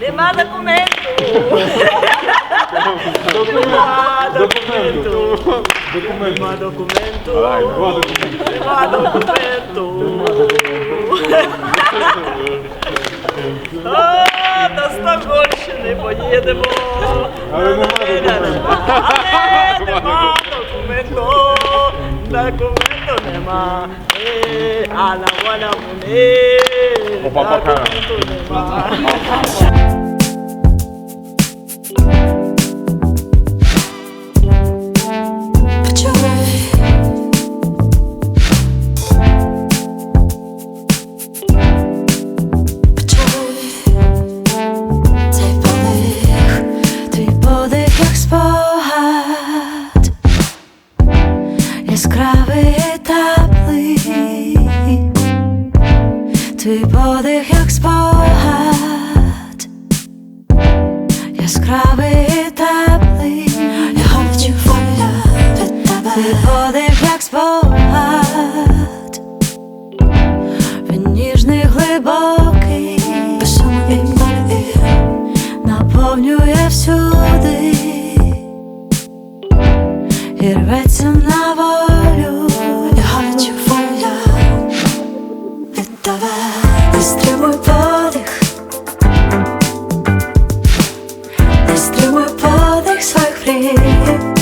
Нема документу. Нема документу. Нема документу. Нема документу. А, До Стокгольщини поїдемо. Але нема документу. Але нема документу. Е. Документу нема. Цей подих, твій подих, як спогад, яскравий твій подих, як спогад, яскравий і теплий, я хочу воля від тебе, твій подих, як спогад, він ніжний, глибокий, і наповнює всюди. І рветься на волю. Не стримуй подих, не стримуй подих своїх мрій.